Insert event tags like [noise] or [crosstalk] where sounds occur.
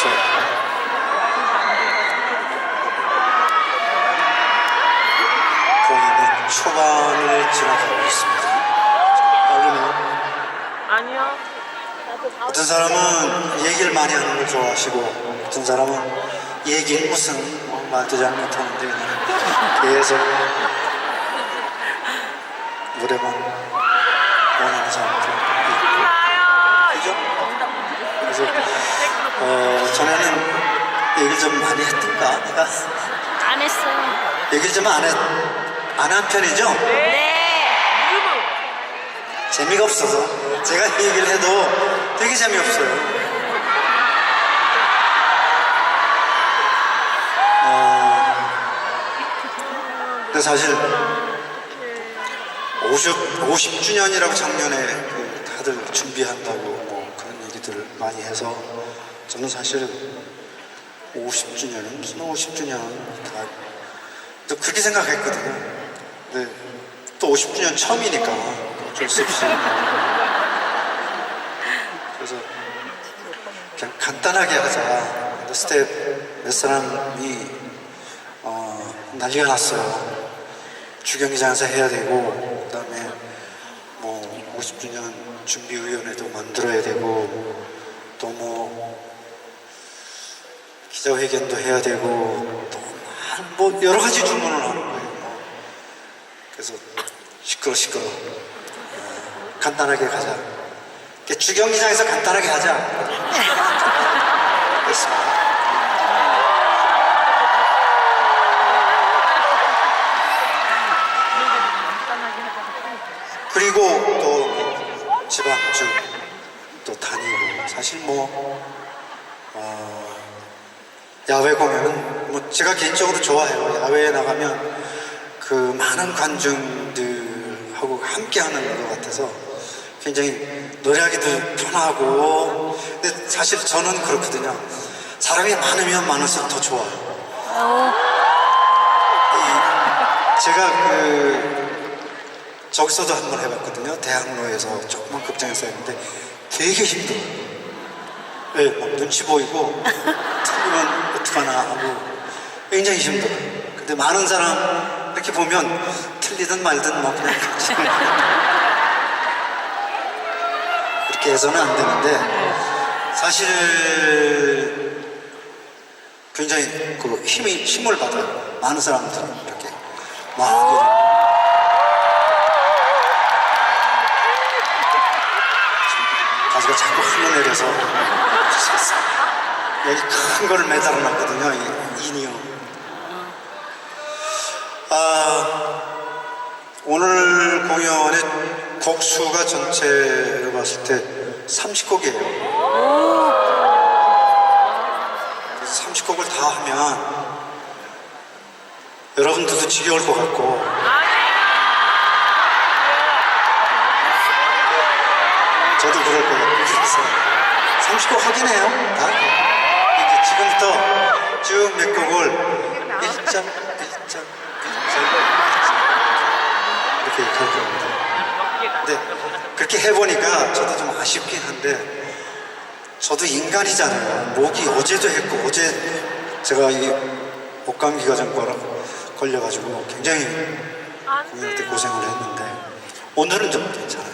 그래서 공연의 초반을 지나가고 있습니다. 빠르네요. 아니요. 어떤 사람은 얘기를 많이 하는 걸 좋아하시고 어떤 사람은 얘기 무슨 뭐 말도 잘 못하는데 그냥 계속 노래만 원하는 사람들 있고 나요. 그죠? 그래서 어, 전에는 얘기를 좀 많이 했던가 내가 안 했어요. 얘기를 좀 안 했, 안 한 편이죠? 네. 재미가 없어서 제가 얘기를 해도 되게 재미없어요. 어, 근데 사실 50, 50주년이라고 작년에 그 다들 준비한다고 뭐 그런 얘기들을 많이 해서 저는 사실 50주년은? 무슨 50주년 다, 또 그렇게 생각했거든요. 근데 또 50주년 처음이니까 어쩔 수 없이. 그래서 그냥 간단하게 하자. 근데 스텝 몇 사람이 어, 난리가 났어요. 주경기장에서 해야 되고 그 다음에 뭐 50주년 준비위원회도 만들어야 되고 또뭐 기자회견도 해야 되고 또뭐 여러 가지 주문을 하는 거예요. 그래서 시끄러 시끄러 어, 간단하게 가자. 주경기장에서 간단하게 하자. [laughs] 그랬습니다. 그리고 또 지방주 또 다니고 사실 뭐 어, 야외 공연은 뭐 제가 개인적으로 좋아해요. 야외에 나가면 그 많은 관중들하고 함께 하는 것 같아서 굉장히 노래하기도 편하고. 근데 사실 저는 그렇거든요. 사람이 많으면 많을수록 더 좋아요. 이 제가 그 저기서도 한 번 해봤거든요. 대학로에서 조그만 극장에서 했는데 되게 힘들어요. 왜? 막 눈치 보이고 [laughs] 틀리면 어떡하나 하고 굉장히 힘들어요. 근데 많은 사람 이렇게 보면 틀리든 말든 뭐 그냥. [laughs] 그렇게 해서는 안 되는데 사실 굉장히 그 힘이 힘을 받아요. 많은 사람들이 이렇게 막 가지가 자꾸 흘러내려서 큰 거를 매달아 놨거든요 이 인이요 아, 오늘 공연의 곡수가 전체로 봤을 때 30곡이에요. 30곡을 다 하면 여러분들도 지겨울 것 같고. 저도 그럴 것 같고. 그래서 30곡 하긴 해요 다 쭉몇 곡을 1점 1점 1점 이렇게 갈 겁니다 근데 그렇게 해보니까 저도 좀 아쉽긴 한데 저도 인간이잖아요. 목이 어제도 했고 어제 제가 이 목감기가 좀 걸려가지고 굉장히 공연할 때 고생을 했는데 오늘은 좀 괜찮아요